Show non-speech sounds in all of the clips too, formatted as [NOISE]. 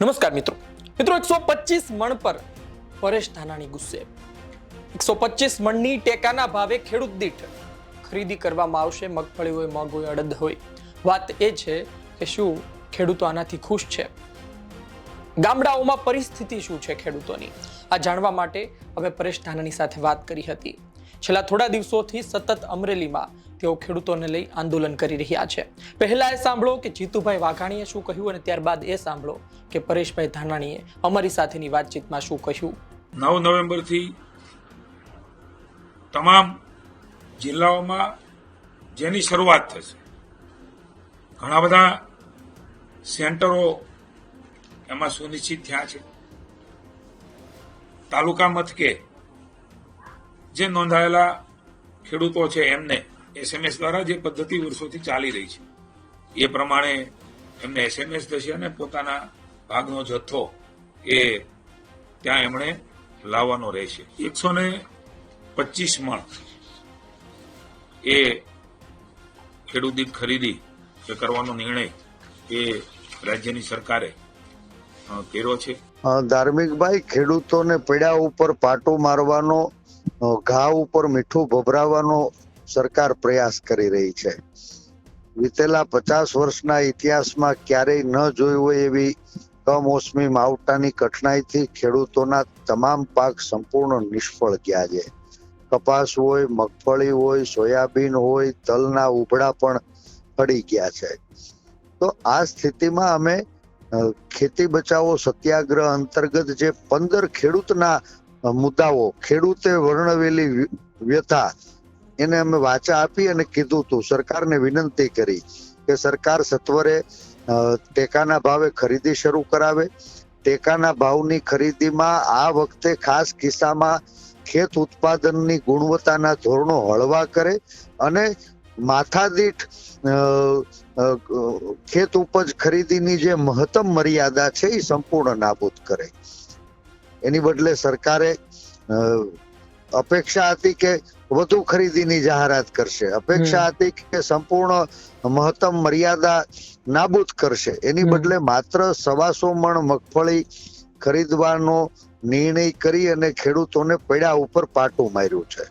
નમસ્કાર મિત્રો. મિત્રો, એકસો પચીસ મણ પર પરેશ ધાનાણી ગુસ્સે. એકસો પચીસ મણની ટેકાના ભાવે ખેડૂત દીઠ ખરીદી કરવામાં આવશે, મગફળી હોય, મગ હોય, અડદ હોય. વાત એ છે કે શું ખેડૂતો આનાથી ખુશ છે? ગામડાઓમાં પરિસ્થિતિ શું છે ખેડૂતોની? આ જાણવા માટે અમે પરેશ ધાનાણી સાથે વાત કરી હતી. છેલ્લા થોડા દિવસોથી સતત અમરેલીમાં તેઓ ખેડૂતોને લઈ આંદોલન કરી રહ્યા છે. પહેલા એ સાંભળો કે જીતુભાઈ વાઘાણીએ શું કહ્યું અને ત્યારબાદ એ સાંભળો કે પરેશભાઈ ધાનાણીએ અમારી સાથેની વાતચીતમાં શું કહ્યું. નવ નવેમ્બરથી તમામ જિલ્લાઓમાં જેની શરૂઆત થશે, ઘણા બધા સેન્ટરો એમાં સુનિશ્ચિત થયા છે. તાલુકા મથકે જે નોંધાયેલા ખેડૂતો છે એમને એસએમએસ દ્વારા જે પદ્ધતિ વર્ષોથી ચાલી રહી છે, એ પ્રમાણે એમને એસએમએસ થશે અને પોતાના ભાગનો જથ્થો એ ત્યાં એમણે લાવવાનો રહેશે. એકસો ને પચીસ મણ એ ખેડૂત દીઠ ખરીદી એ કરવાનો નિર્ણય એ રાજ્યની સરકારે કર્યો છે. ધાર્મિકભાઈ, ખેડૂતોને પીડા ઉપર પાટો મારવાનો ઘા ઉપર મીઠું ભભરાવાનો સરકાર પ્રયાસ કરી રહી છે. વિતેલા પચાસ વર્ષના ઇતિહાસમાં ક્યારેય ન જોઈ હોય એવી કમોસમી માવઠાની કઠણાઈથી ખેડૂતોના તમામ પાક સંપૂર્ણ નિષ્ફળ ગયા છે. કપાસ હોય, મગફળી હોય, સોયાબીન હોય, તલના ઉભડા પણ પડી ગયા છે. તો આ સ્થિતિમાં અમે ખેતી બચાવો સત્યાગ્રહ અંતર્ગત જે પંદર ખેડૂતના મુદ્દાઓ, ખેડૂતે વર્ણવેલી વ્યથા એને અમે વાચા આપી અને કીધું તું, સરકારને વિનંતી કરી કે સરકાર સત્વરે ટેકાના ભાવે ખરીદી શરૂ કરાવે. ટેકાના ભાવની ખરીદીમાં આ વખતે ખાસ કિસ્સામાં ખેત ઉત્પાદનની ગુણવત્તાના ધોરણો હળવા કરે અને માથાદીઠ ખેત ઉપજ ખરીદીની જે મહત્તમ મર્યાદા છે એ સંપૂર્ણ નાબૂદ કરે. એની બદલે સરકારે અપેક્ષા હતી કે વધુ ખરીદીની જાહેરાત કરશે. અપેક્ષા હતી કે સંપૂર્ણ મહત્તમ મર્યાદા નાબૂદ કરશે. એની બદલે માત્ર સવાસો મણ મગફળી ખરીદવાનો નિર્ણય કરી અને ખેડૂતોને પડ્યા ઉપર પાટું માર્યું છે.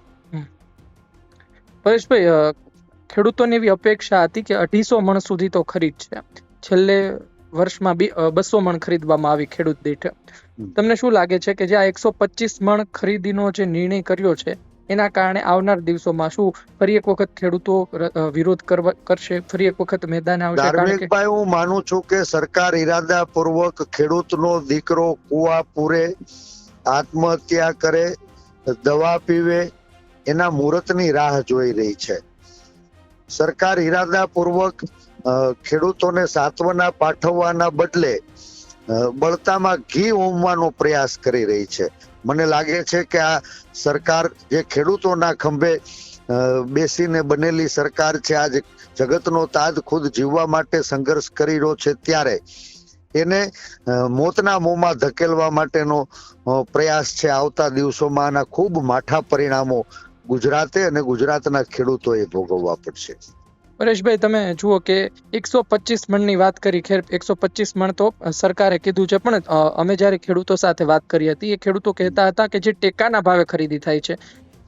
પરેશભાઈ ખેડૂતોની એવી અપેક્ષા હતી કે અઢીસો મણ સુધી તો ખરીદ છે. છેલ્લે વર્ષમાં બસો મણ ખરીદવામાં આવી ખેડૂત દીઠ. તમને શું લાગે છે કે જે આ એકસો પચીસ મણ ખરીદીનો જે નિર્ણય કર્યો છે એના કારણે આવનાર દિવસોમાં શું ફરી એક વખત ખેડૂતો વિરોધ કરશે? ફરી એક વખત મેદાન આવશે? ધાર્મિકભાઈ હું માનું છું કે સરકાર ઈરાદાપૂર્વક ખેડૂતનો દીકરો કુવા પૂરે આત્મહત્યા કરે દવા પીવે એના મુહૂર્તની રાહ જોઈ રહી છે. સરકાર ઈરાદાપૂર્વક અ, ખેડૂતોને સાંત્વના પાઠવવાના બદલે બળતામાં ઘી હોમવાનો પ્રયાસ કરી રહી છે. મને લાગે છે કે આ સરકાર જે ખેડૂતોના ખંભે બેસીને બનેલી સરકાર છે આજ જગતનો તાજ ખુદ જીવવા માટે સંઘર્ષ કરી રહ્યો છે ત્યારે, એને મોતના મોંમાં ધકેલવા માટેનો પ્રયાસ છે આવતા દિવસોમાં આના ખૂબ માઠા પરિણામો ગુજરાતે અને ગુજરાતના ખેડૂતોએ ભોગવવા પડશે. પરેશભાઈ તમે જુઓ કે એકસો પચીસ મણની વાત કરી ખેર એકસો પચીસ મણ તો સરકારે કીધું છે પણ અમે જ્યારે ખેડૂતો સાથે વાત કરી હતી એ ખેડૂતો કહેતા હતા કે જે ટેકાના ભાવે ખરીદી થાય છે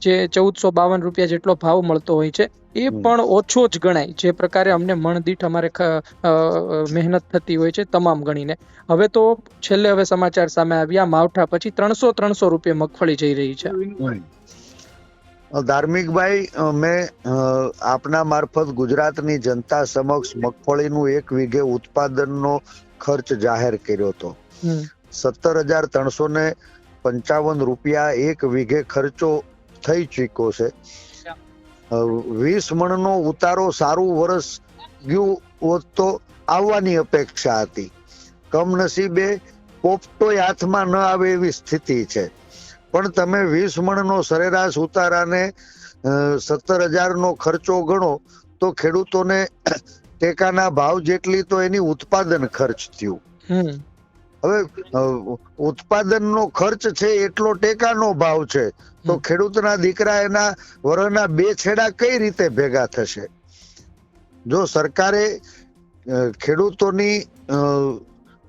જે ચૌદસો બાવન રૂપિયા જેટલો ભાવ મળતો હોય છે એ પણ ઓછો જ ગણાય જે પ્રકારે અમને મણ દીઠ અમારે મહેનત થતી હોય છે તમામ ગણીને. હવે તો છેલ્લે હવે સમાચાર સામે આવ્યા માવઠા પછી ત્રણસો ત્રણસો રૂપિયા મગફળી જઈ રહી છે. ધાર્મિકભાઈ મેં આપના મારફત ગુજરાતની જનતા સમક્ષ મગફળીનું એક વીઘે ઉત્પાદનનો ખર્ચ જાહેર કર્યો હતો. સત્તર હજાર ત્રણસો ને પંચાવન રૂપિયા એક વીઘે ખર્ચો થઈ ચૂક્યો છે. વીસ મણનો ઉતારો સારું વર્ષ ગયું હોત તો આવવાની અપેક્ષા હતી. કમનસીબે પોપટોય હાથમાં ન આવે એવી સ્થિતિ છે. પણ તમે વીસ મણનો સરેરાશ ઉતારાને સત્તર હજારનો ખર્ચો ગણો તો ખેડૂતોને ટેકાના ભાવ જેટલી તો એની ઉત્પાદન ખર્ચ થયું. હવે ઉત્પાદનનો ખર્ચ છે એટલો ટેકાનો ભાવ છે તો ખેડૂતના દીકરા એના વરના બે છેડા કઈ રીતે ભેગા થશે? જો સરકારે ખેડૂતોની અ,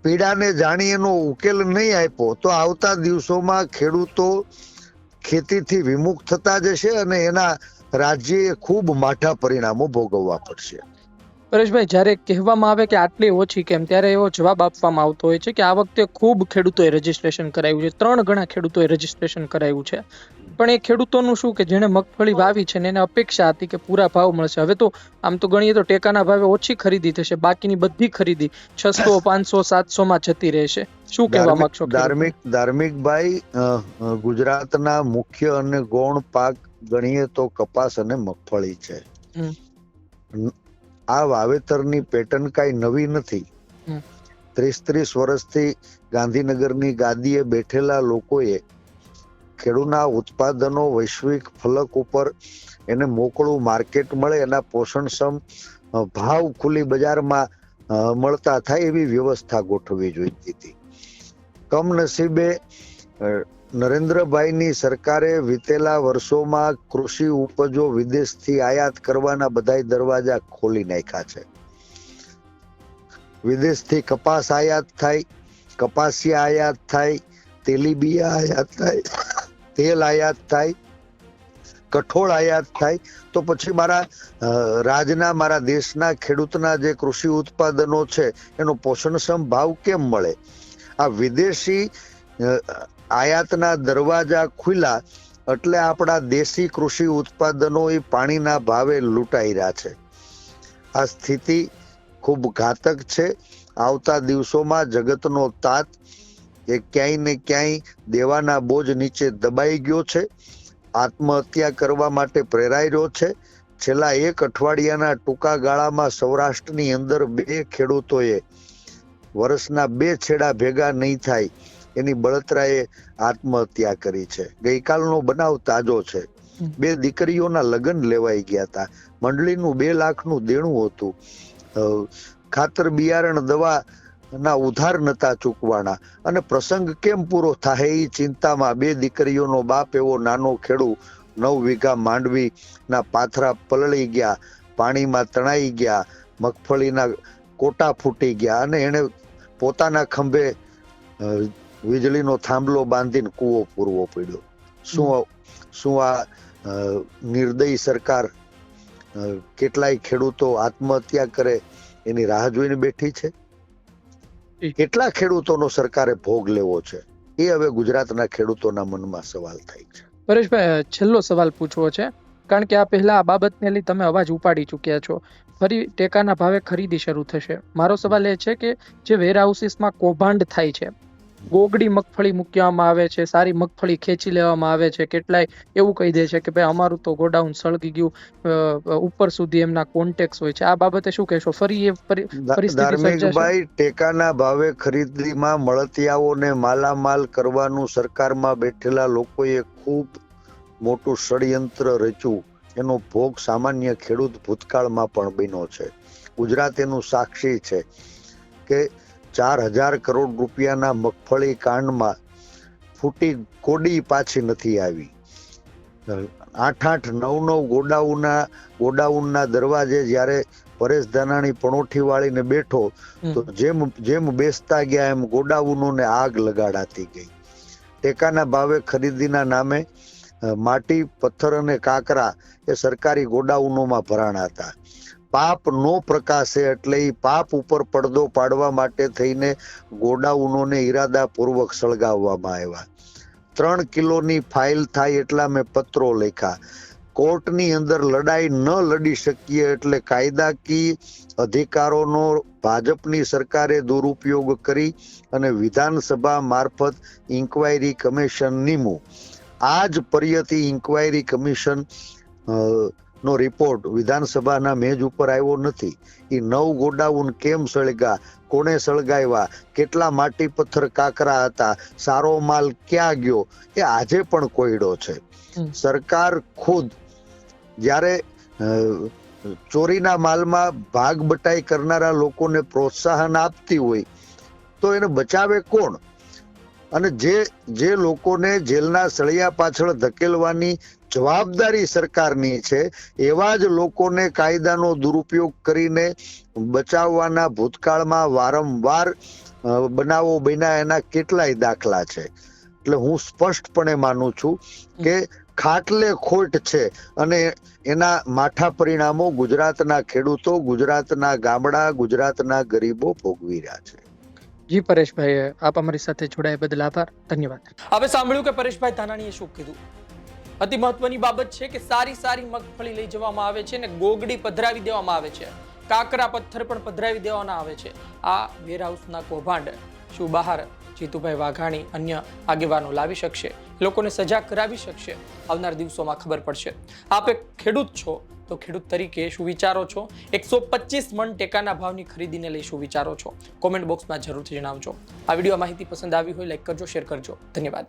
પીડાને જાણી એનો ઉકેલ નહીં આપ્યો, તો આવતા દિવસોમાં ખેડૂતો ખેતીથી વિમુખ થતા જશે અને એના રાજ્યએ ખૂબ માઠા પરિણામો ભોગવવા પડશે. પરેશભાઈ, જ્યારે કહેવામાં આવે કે આટલી ઓછી કેમ, ત્યારે એવો જવાબ આપવામાં આવતો હોય છે કે આ વખતે ખૂબ ખેડૂતોએ રજીસ્ટ્રેશન કરાવ્યું છે. ત્રણ ગણા ખેડૂતોએ રજીસ્ટ્રેશન કરાવ્યું છે. પણ એ ખેડૂતોનું શું કે જેણે મગફળી વાવી છે ને એને અપેક્ષા હતી કે પૂરા ભાવ મળશે. હવે તો આમ તો ગણીએ તો ટેકાના ભાવે ઓછી ખરીદી થશે બાકીની બધી ખરીદી છસો [COUGHS] પાંચસો સાતસો માં જતી રહેશે. શું કહેવા માંગશો ધાર્મિક ધાર્મિક અ, ગુજરાતના મુખ્ય અને ગૌણ પાક ગણીએ તો કપાસ અને મગફળી છે. આ વાવેતરની પેટર્ન કાંઈ નવી નથી. ત્રીસ ત્રીસ વર્ષથી ગાંધીનગરની ગાદીએ બેઠેલા લોકોએ ખેડૂના ઉત્પાદનો વૈશ્વિક ફલક ઉપર એને મોકળું માર્કેટ મળે, એના પોષણક્ષમ ભાવ ખુલ્લી બજારમાં મળતા થાય એવી વ્યવસ્થા ગોઠવવી જોઈતી હતી. કમનસીબે નરેન્દ્રભાઈની સરકારે વીતેલા વર્ષોમાં કૃષિ ઉપજો વિદેશથી આયાત કરવાના બધાય દરવાજા ખોલી નાખ્યા છે. વિદેશથી કપાસ આયાત થાય, કપાસિયા આયાત થાય, તેલીબિયા આયાત થાય. તેલ આયાત થાય, કઠોળ આયાત થાય, તો પછી મારા રાજના, મારા દેશના, ખેડૂતના જે કૃષિ ઉત્પાદનો છે, એનો પોષણક્ષમ ભાવ કેમ મળે? આ વિદેશી આયાતના દરવાજા ખુલ્લા, એટલે આપણા દેશી કૃષિ ઉત્પાદનો એ પાણીના ભાવે લૂંટાઈ રહ્યા છે. આ સ્થિતિ ખૂબ ઘાતક છે. આવતા દિવસોમાં જગતનો તાત એ ક્યાંય ને ક્યાંય દેવાના બોજ નીચે દબાઈ ગયો છે. આત્મહત્યા કરવા માટે પ્રેરાઈ રહ્યો છે. છેલ્લા એક અઠવાડિયાના ટૂંકા ગાળામાં સૌરાષ્ટ્રની અંદર બે ખેડૂતોએ વર્ષના બે છેડા ભેગા નહીં થાય એની બળતરાએ આત્મહત્યા કરી છે. ગઈકાલનો બનાવ તાજો છે. બે દીકરીઓના લગ્ન લેવાઈ ગયા હતા. મંડળીનું બે લાખનું દેણું હતું. ખાતર બિયારણ દવા ના ઉધાર નતા ચૂકવાના અને પ્રસંગ કેમ પૂરો થાય એ ચિંતામાં બે દીકરીઓનો બાપ એવો નાનો ખેડૂ નવ વીઘા માંડવી ના પાથરા પલળી ગયા, પાણીમાં તણાઈ ગયા, મગફળીના કોટા ફૂટી ગયા અને એને પોતાના ખંભે વીજળીનો થાંભલો બાંધીને કૂવો પૂરવો પડ્યો શું શું આ નિર્દયી સરકાર કેટલાય ખેડૂતો આત્મહત્યા કરે એની રાહ જોઈને બેઠી છે. કેટલા ખેડૂતોનો સરકારે ભોગ લેવો છે? એ હવે ગુજરાતના ખેડૂતોના મનમાં સવાલ થાય છે. પરેશભાઈ છેલ્લો સવાલ પૂછવો છે. કારણ કે આ પહેલા આ બાબતને લઈ તમે અવાજ ઉપાડી ચૂક્યા છો. ફરી ટેકાના ભાવે ખરીદી શરૂ થશે. મારો સવાલ એ છે કે જે વેર હાઉસીસમાં કૌભાંડ થાય છે ગોગડી મગફળી મૂકવામાં આવે છે સારી મગફળી ખેંચી લેવામાં આવે છે કેટલાય એવું કહી દે છે કે ભાઈ અમારું તો ગોડાઉન સળગી ગયું ઉપર સુધી એમના કોન્ટેક્ટ હોય છે. આ બાબતે શું કહેશો? ફરી એ ધાર્મિકભાઈ ટેકાના ભાવે ખરીદીમાં મળતિયાઓને માલામાલ કરવાનું સરકારમાં બેઠેલા લોકોએ ખૂબ મોટું ષડયંત્ર રચ્યું. એનો ભોગ સામાન્ય ખેડૂત ભૂતકાળમાં પણ બન્યો છે. ગુજરાત એનું સાક્ષી છે કે ચાર હજાર કરોડ રૂપિયાના મગફળી કાંડમાં ફૂટી કોડી પાછી નથી આવી. આઠ આઠ નવ નવ ગોડાઉના ગોડાઉનના દરવાજે જ્યારે પરેશ ધાનાણી પણોઠી વાળીને બેઠો તો જેમ જેમ બેસતા ગયા એમ ગોડાઉનોને આગ લગાડાતી ગઈ. ટેકાના ભાવે ખરીદીના નામે માટી પથ્થર અને કાકરા એ સરકારી ગોડાઉનોમાં ભરાણા હતા. પાપ નો પ્રકાશે એટલે એ પાપ ઉપર પડદો પાડવા માટે થઈને ગોડાઉનોને ઈરાદાપૂર્વક સળગાવવામાં આવ્યા. ત્રણ કિલોની ફાઇલ થાય એટલા મેં પત્રો લખ્યા. કોર્ટની અંદર લડાઈ ન લડી શકીએ એટલે કાયદાકીય અધિકારોનો ભાજપની સરકારે દુરુપયોગ કરી અને વિધાનસભા મારફત ઇન્કવાયરી કમિશન નીમું. આ જ પર્યતી ઇન્કવાયરી કમિશન નો રિપોર્ટ વિધાનસભાના મેજ ઉપર આવ્યો નથી. એ નવ ગોડાઉન કેમ સળગા કોણે સળગાવ્યા? કેટલા માટી પથ્થર કાકરા હતા? સારો માલ ક્યાં ગયો? એ આજે પણ કોયડો છે. સરકાર ખુદ જ્યારે ચોરીના માલમાં ભાગ બટાઈ કરનારા લોકોને પ્રોત્સાહન આપતી હોય તો એને બચાવે કોણ? અને જે જે લોકોને જેલના સળિયા પાછળ ધકેલવાની જવાબદારી સરકારની છે. એવા જ લોકોને કાયદાનો દુરુપયોગ કરીને બચાવવાના ભૂતકાળમાં વારંવાર બનાવો બન્યા એના કેટલાય દાખલા છે. એટલે હું સ્પષ્ટપણે માનું છું કે ખાટલે ખોટ છે અને એના માઠા પરિણામો ગુજરાતના ખેડૂતો ગુજરાતના ગામડા ગુજરાતના ગરીબો ભોગવી રહ્યા છે. જી પરેશભાઈ આપ અમારી સાથે જોડાયા બદલ આભાર. ધન્યવાદ. હવે સાંભળ્યું કે પરેશભાઈ ધાનાણીએ શું કીધું? અતિ મહત્વની બાબત છે કે સારી સારી મગફળી લઈ જવામાં આવે છે ને ગોગડી પધરાવી દેવામાં આવે છે. કાકરા પથ્થર પણ પધરાવી દેવાના આવે છે. આ વેરહાઉસના કૌભાંડ શું બહાર જીતુભાઈ વાઘાણી અન્ય આગેવાનો લાવી શકશે? લોકોને સજા કરાવી શકશે? આવનાર દિવસોમાં ખબર પડશે. આપ એક ખેડૂત છો, તો ખેડૂત તરીકે શું વિચારો છો? એકસો પચીસ મણ ટેકાના ભાવની ખરીદીને લઈ શું વિચારો છો? કોમેન્ટ બોક્સમાં જરૂરથી જણાવજો. આ વીડિયો માહિતી પસંદ આવી હોય, લાઈક કરજો, શેર કરજો. ધન્યવાદ.